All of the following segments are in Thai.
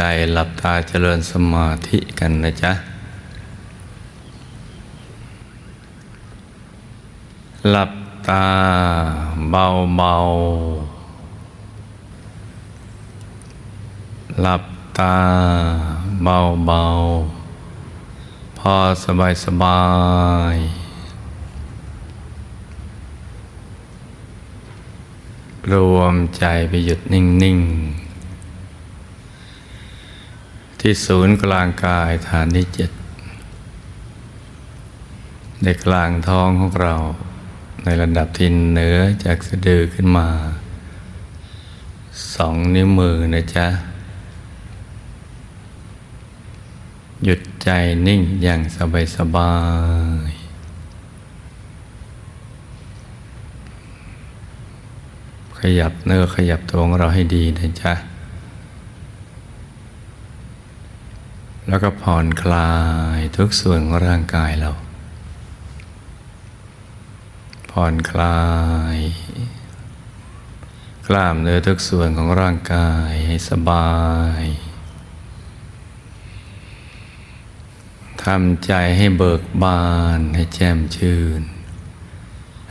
ใจหลับตาเจริญสมาธิกันนะจ๊ะ หลับตาเบาเบาหลับตาเบาเบาพอสบายสบายรวมใจไปหยุดนิ่ง ๆ ที่ศูนย์กลางกายฐานที่เจ็ดในกลางท้องของเรา ในระดับที่เหนือจากสะดือขึ้นมาสองนิ้วมือนะจ๊ะ หยุดใจนิ่งอย่างสบายสบายขยับเนื้อขยับตัวของเราให้ดีนะจ๊ะ แล้วก็ผ่อนคลายทุกส่วนของร่างกายเรา ผ่อนคลาย กล้ามเนื้อทุกส่วนของร่างกายให้สบายทำใจให้เบิกบาน ให้แจ่มชื่น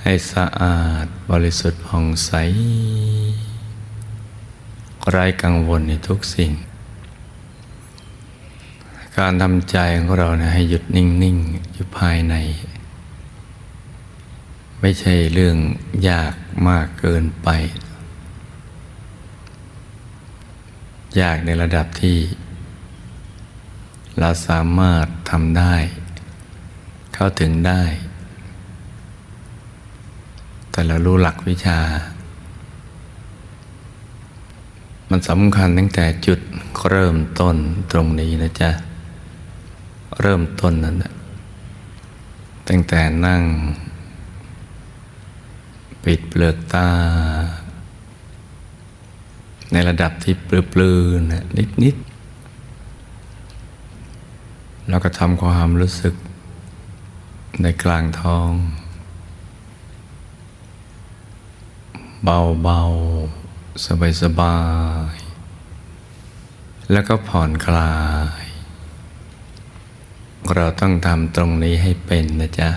ให้สะอาดบริสุทธิ์ผ่องใสไร้กังวลในทุกสิ่ง การทำใจของเรานะให้หยุดนิ่ง ๆ อยู่ภายใน ไม่ใช่เรื่องยากมากเกินไป ยากในระดับที่ เราสามารถทำได้ เข้าถึงได้ แต่เรารู้หลักวิชา มันสำคัญตั้งแต่จุดเริ่มต้นตรงนี้นะจ๊ะ เริ่มต้นนั้นนะตั้งแต่นั่ง ปิดเปลือกตา ในระดับที่ปลื้อๆนะนิดๆแล้วก็ทำความรู้สึกในกลางท้อง เบาๆ สบายๆ แล้วก็ผ่อนคลาย เราต้องทำตรงนี้ให้เป็นนะจ๊ะ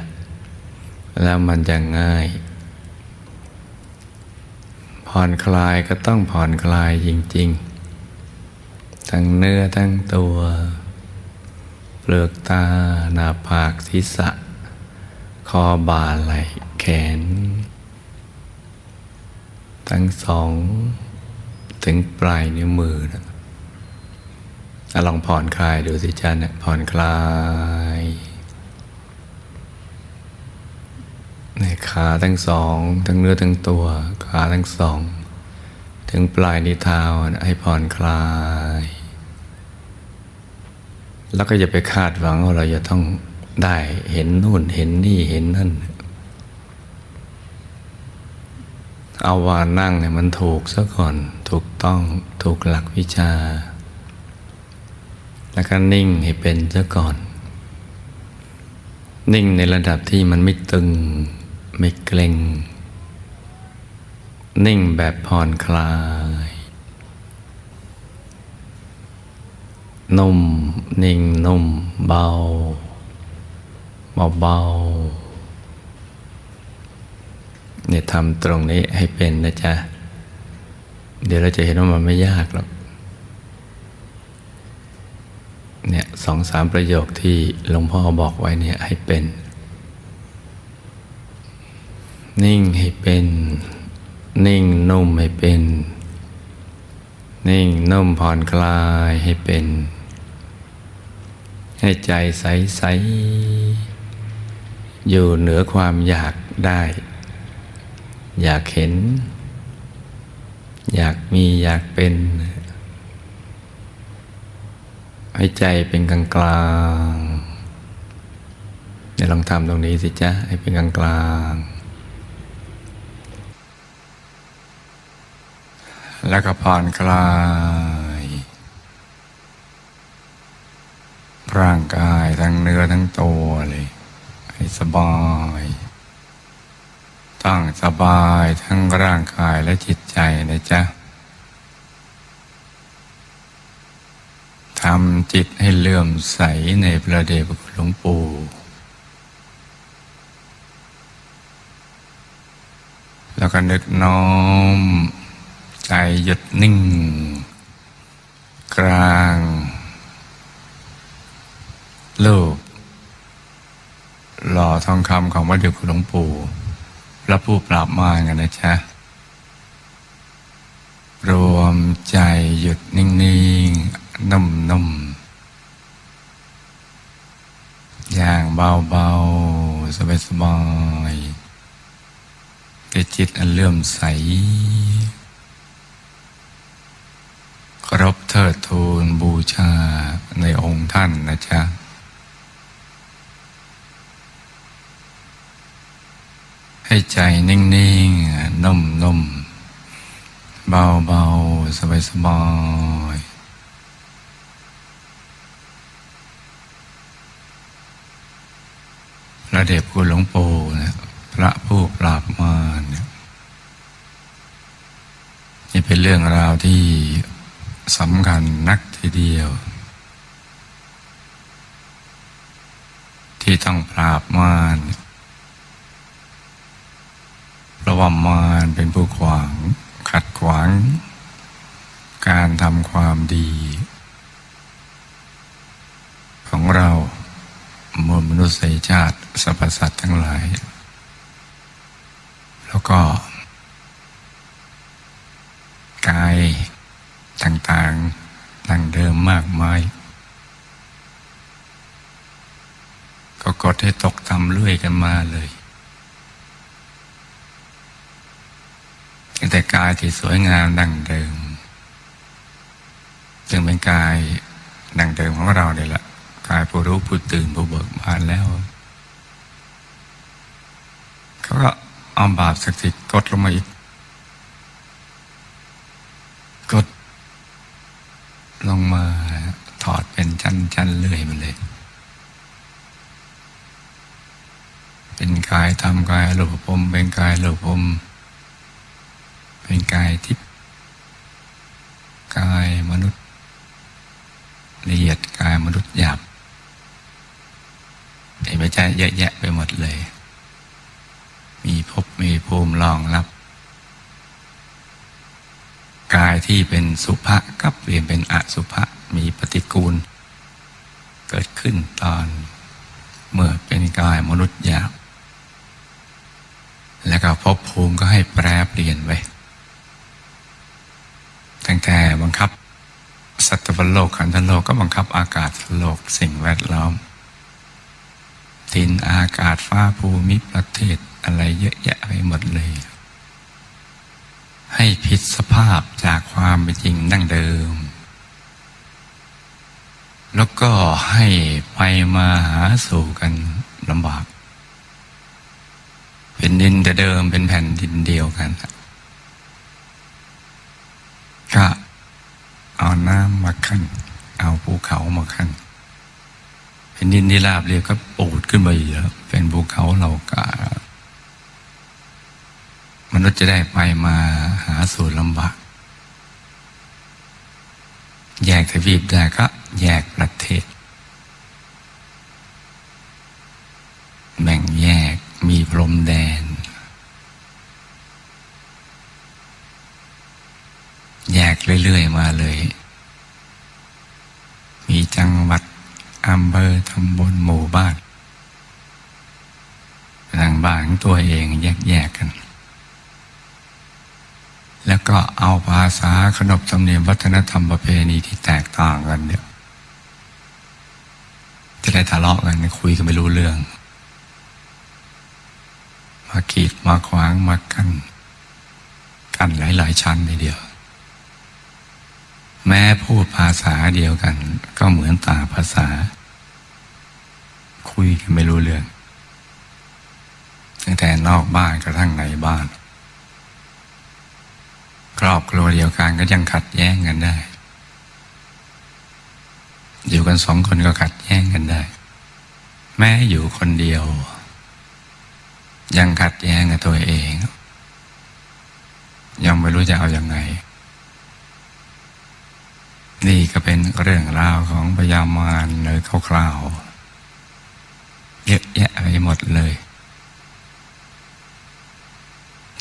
แล้วมันจะง่าย ผ่อนคลายก็ต้องผ่อนคลายจริง ๆ ทั้งเนื้อทั้งตัว เปลือกตา หน้าผากศีรษะ คอบ่าไหล่แขน ทั้งสอง ถึงปลายนิ้วมือนะ ลองผ่อนคลายดูสิจ้าเนี่ยผ่อนคลายในขาทั้งสอง ทั้งเนื้อทั้งตัว ขาทั้งสอง ถึงปลายนิ้วเท้าให้ผ่อนคลาย แล้วก็อย่าไปคาดหวังว่าเราจะต้องได้เห็นนู่นเห็นนี่เห็นนั่น เอาว่านั่งเนี่ยมันถูกซะก่อน ถูกต้องถูกหลักวิชา แล้วก็นิ่งให้เป็นซะก่อน นิ่งในระดับที่มันไม่ตึง ไม่เกร็ง นิ่งแบบผ่อนคลาย นุ่ม นิ่งนุ่ม เบา เบาเบาเนี่ยทำตรงนี้ให้เป็นนะจ๊ะ เดี๋ยวเราจะเห็นว่ามันไม่ยากหรอก เนี่ยสองสามประโยคที่หลวงพ่อบอกไว้เนี่ยให้เป็น นิ่งให้เป็น นิ่งนุ่มให้เป็น นิ่งนุ่มผ่อนคลายให้เป็น ให้ใจใสใสอยู่เหนือความอยากได้ อยากเห็น อยากมีอยากเป็น ให้ใจเป็นกลางกลางเดี๋ยลองทำตรงนี้สิจ๊ะ ให้เป็นกลางกลางแล้วก็ผ่อนคลาย ร่างกายทั้งเนื้อทั้งตัวเลย ให้สบาย ตั้งสบายทั้งร่างกายและจิตใจนะจ๊ะ ทำจิตให้เลื่อมใสในพระเดชพระคุณหลวงปู่แล้วก็นึกน้อม ใจหยุดนิ่ง กลางลูกหล่อทองคำของพระเดชคุณหลวงปู่พระผู้ปราบมารกันนะจ๊ะ รวมใจหยุดนิ่ง ๆ นุ่มๆ อย่างเบาๆ สบายๆแต่จิตอันเลื่อมใสเคารพเทิดทูนบูชาในองค์ท่านนะจ๊ะให้ใจนิ่งๆนุ่มๆเบาๆสบายๆ ระเดชคุณหลวงปู่เนี่ยพระผู้ปราบมารเนี่ยนี่เป็นเรื่องราวที่สำคัญนักทีเดียว ที่ต้องปราบมารเพราะว่ามารเป็นผู้ขวาง ขัดขวาง การทำความดี ของเรา นุษยชาติสรรพสัตว์ทั้งหลาย แล้วก็ กายต่างๆดังเดิมมากมาย ก็กดให้ตกต่ำเรื่อยกันมาเลยแต่กายที่สวยงามดังเดิม จึงเป็นกายดังเดิมของเราเนี่ยแหละ กายผู้รู้ผู้ตื่นผู้เบิกบานแล้ว เขาก็เอาบาปสักทีกดลงมาอีก กด ลงมาถอดเป็นชั้นๆเลื่อยมาเลย เป็นกายทำกายรูปภพเป็นกายรูปภพเป็นกายทิพย์กายมนุษย์ละเอียดกายมนุษย์หยาบ จะเยอะแยะไปหมดเลย มีภพมีภูมิรองรับ กายที่เป็นสุภะกับเปลี่ยนเป็นอสุภะมีปฏิกูล เกิดขึ้นตอนเมื่อเป็นกายมนุษย์หยาบแล้วก็ภพภูมิก็ให้แปรเปลี่ยนไปตั้งแต่บังคับ สัตว์โลกขันธโลกก็บังคับอากาศโลกสิ่งแวดล้อม ดินอากาศฟ้าภูมิประเทศอะไรเยอะแยะไปหมดเลย ให้ผิดสภาพจากความเป็นจริงดั้งเดิม แล้วก็ให้ไปมาหาสู่กันลำบากเป็นดินแต่เดิมเป็นแผ่นดินเดียวกันก็เอาน้ำมาขั้น เอาภูเขามาขั้น นดินที่ราบเรียบก็ปูดขึ้นมาเยอะเป็นภูเขาเรากามนุษย์จะได้ไปมาหาสู่ลำบากแยกทวีปได้ก็แยกประเทศ แบ่งแยกมีพรมแดน แยกเรื่อย ๆ มาเลย มีจังหวัด อำเภอตำบลหมู่บ้านทางบ้านของตัวเองแยกๆกัน แล้วก็เอาภาษาขนบธรรมเนียมวัฒนธรรมประเพณีที่แตกต่างกันเนี่ยจะได้ทะเลาะกันคุยกันไม่รู้เรื่อง มาขีดมาขวางมากัน กันหลาย ๆ ชั้นในเดียว แม้พูดภาษาเดียวกัน ก็เหมือนต่างภาษา คุยกันไม่รู้เรื่อง ตั้งแต่นอกบ้านกระทั่งในบ้าน ครอบครัวเดียวกันก็ยังขัดแย้งกันได้ อยู่กันสองคนก็ขัดแย้งกันได้ แม้อยู่คนเดียว ยังขัดแย้งกับตัวเอง ยังไม่รู้จะเอาอยัางไง นี่ก็เป็นเรื่องราวของพญามารเลยคร่าวๆเยอะแยะไปหมดเลย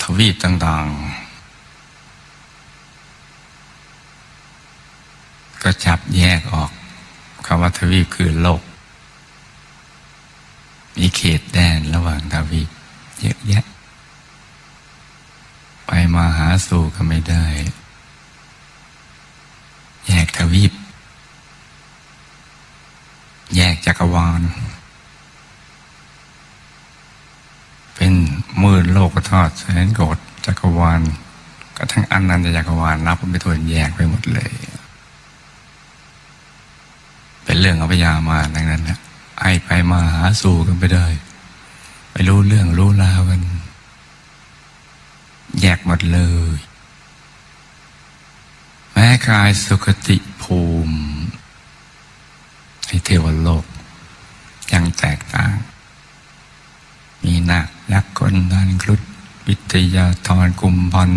ทวีปต่างๆ ก็จับแยกออกคำว่าทวีปคือโลก มีเขตแดนระหว่างทวีป เยอะแยะ ไปมาหาสู่ก็ไม่ได้ ทวีป แยกจักรวาล เป็นหมื่นโลกธาตุแสนโกดจักรวาลก็ทั้งอันนันตจักรวาลนับไปทวนแยกไปหมดเลย เป็นเรื่ององพญามารทั้งนั้นนะไอไปมาหาสู่กันไปได้ไปรู้เรื่องรู้ราวกัน แยกหมดเลย ม้กายสุคติภูมิ ในเทวโลก ยังแตกต่าง มีนาคยักษ์คนนันครุฑวิทยาธรกุมพัน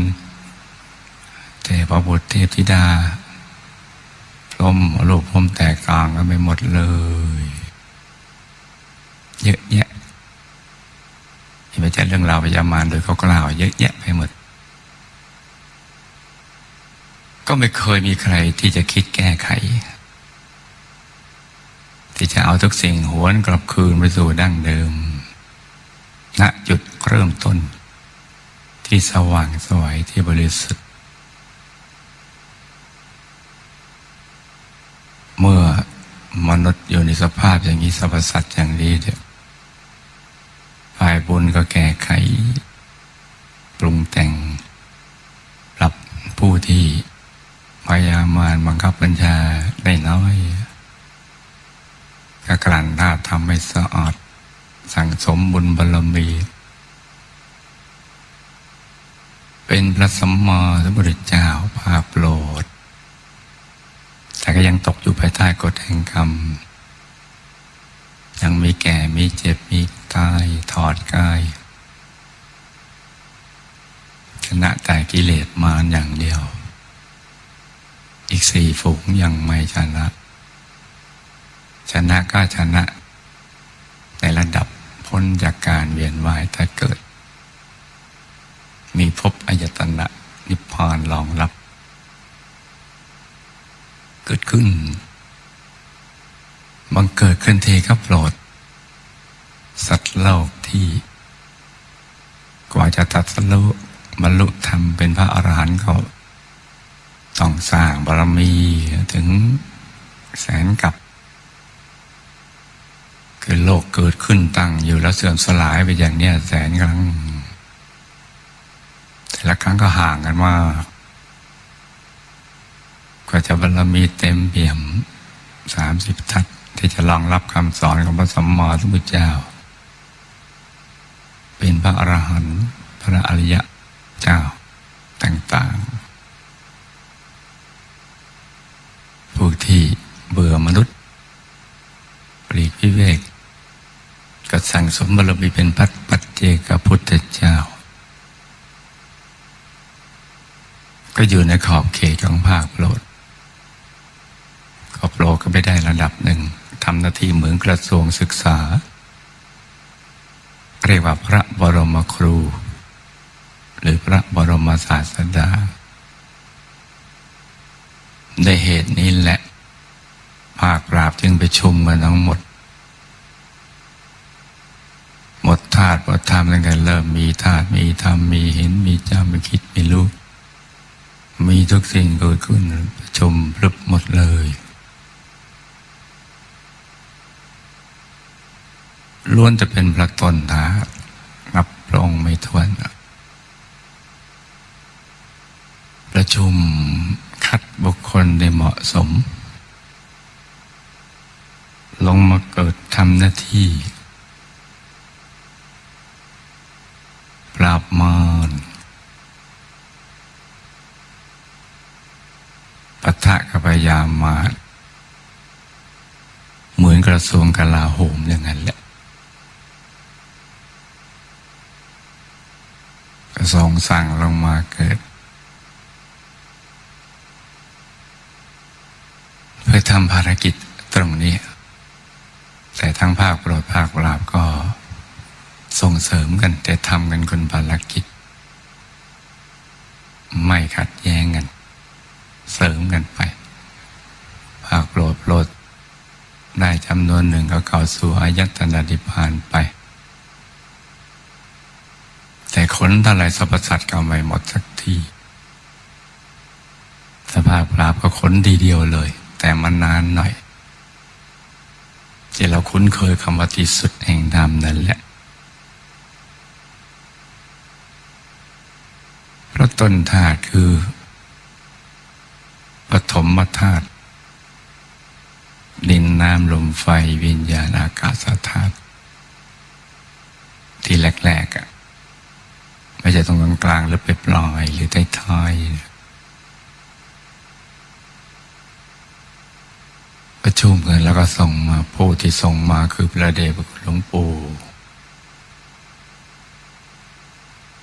เทพบุตรเทพธิดาพรมรูปพรมแตกต่างกันไปหมดเลย เยอะแยะที่ไม่ใช่เรื่องราวพยามารโดยเขากล่าว เยอะแยะไปหมด ก็ไม่เคยมีใครที่จะคิดแก้ไข ที่จะเอาทุกสิ่งหวนกลับคืนไปสู่ดั้งเดิมณจุดเริ่มต้น ที่สว่างสวยที่บริสุทธิ์ เมื่อมนุษย์อยู่ในสภาพอย่างนี้สรรพสัตว์อย่างนี้เนี่ยฝ่ายบุญก็แก้ไข ปรุงแต่ง ปรับผู้ที่ มารบังคับบัญชาได้น้อยก็กลั่นธาตุทำให้สะอาดสั่งสมบุญบารมี เป็นพระสัมมาสัมพุทธเจ้าภาโปรดแต่ก็ยังตกอยู่ภายใต้กฎแห่งกรรม ยังมีแก่มีเจ็บมีตายถอดกายชนะแต่กิเลสมารอย่างเดียว กสี่ฝูงยังไม่ชนะ ชนะก็ชนะ ในระดับพ้นจากการเวียนว่ายถ้าเกิด มีภพอายตนะนิพพานรองรับ เกิดขึ้นบังเกิดขึ้นเทก็โปรด สัตว์โลกที่ กว่าจะตัดสรุบรรลุธรรมเป็นพระอรหันต์เขา ต้องสร้างบารมีถึงแสนกับคือโลกเกิดขึ้นตั้งอยู่แล้วเสื่อมสลายไปอย่างเนี้ยแสนครั้ง แต่ละครั้งก็ห่างกันมากกว่าจะบารมีเต็มเปี่ยมสามสิบทัศที่จะรองรับคำสอนของพระสัมมาสัมพุทธเจ้า เป็นพระอรหันต์พระอริยะเจ้าต่างๆ ผู้ที่เบื่อมนุษย์ ปลีกวิเวกก็สั่งสมบารมีเป็นพัดปัจเจกพุทธเจ้า ก็อยู่ในขอบเขตของภาคโปรดขอบโปรก็ไปได้ระดับหนึ่งทำหน้าที่เหมือนกระทรวงศึกษา เรียกว่าพระบรมครู หรือพระบรมศาสดา ได้เหตุนี้แหละ ภาคราบจึงไปชุมกันทั้งหมด หมดธาตุหมดธรรมตั้งแต่เริ่มมีธาตุมีธรรมมีเห็นมีจำมีคิดมีรู้มีทุกสิ่งเกิดขึ้นประชุมพรึบหมดเลย ล้วนจะเป็นพระตนธาตุนับพระองค์ไม่ถ้วน ประชุมคัดบุคคลได้เหมาะสม ลงมาเกิดทำหน้าที่ ปราบมารปะทะกับพยามมารเหมือนกระทรวงกลาโหมอย่างนั้นแหละกระทรวงสั่งลงมาเกิด ทำภารกิจตรงนี้ แต่ทั้งภาคโปรดภาคปราบก็ส่งเสริมกัน แต่ทำกันคนภารกิจ ไม่ขัดแย้งกัน เสริมกันไป ภาคโปรดโปรดได้จำนวนหนึ่งก็เข้าสู่อายัตนาดิพานไป แต่ขนเท่าไรสรรพสัตว์ก็ไม่หมดสักทีสภาพปราบก็ขนดีเดียวเลย แต่มันนานหน่อย ที่เราคุ้นเคยคำว่าที่สุดแห่งธรรมนั่นแหละเพราะต้นธาตุคือปฐมธาตุดินน้ำลมไฟวิญญาณอากาศธาตุที่แรกๆอะ่ะไม่ใช่ตรงกลางๆหรือไปปลอยหรือท้ายๆ ประชุมกันแล้วก็ส่งมาผู้ที่ส่งมาคือพระเดชพระคุณหลวงปู่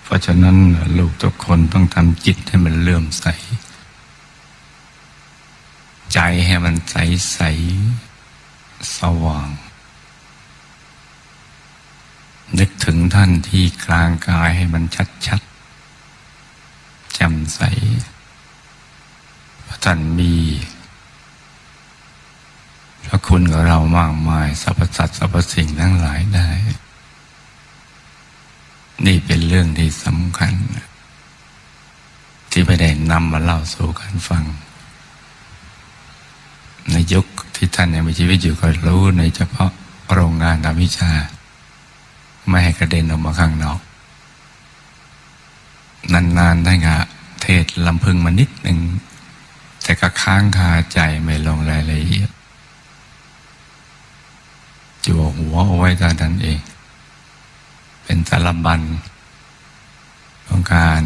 เพราะฉะนั้นลูกทุกคนต้องทำจิตให้มันเลื่อมใส ใจให้มันใสใสสว่าง นึกถึงท่านที่กลางกายให้มันชัดชัดแจ่มใสเพราะท่านมี พระคุณกับเรามากมายสรรพสัตว์สรรพสิ่งทั้งหลายได้ นี่เป็นเรื่องที่สำคัญ ที่ไม่ได้นำมาเล่าสู่กันฟัง ในยุคที่ท่านยังมีชีวิตอยู่ก็รู้ในเฉพาะโรงงานทำวิชา ไม่ให้กระเด็นออกมาข้างนอก นานๆได้งะเทศลำพึงมานิดหนึ่งแต่ก็ค้างคาใจไม่ลงรายละเอียด จัวหัวเอาไว้ตอนนั้นเอง เป็นสารบัญของการ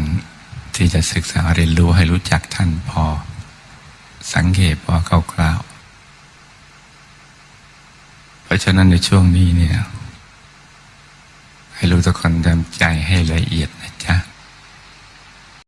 ที่จะศึกษาเรียนรู้ให้รู้จักท่านพอ สังเกตพอคร่าวๆเพราะฉะนั้นในช่วงนี้เนี่ย ให้รู้ทุกคนทำใจให้ละเอียดนะจ๊ะ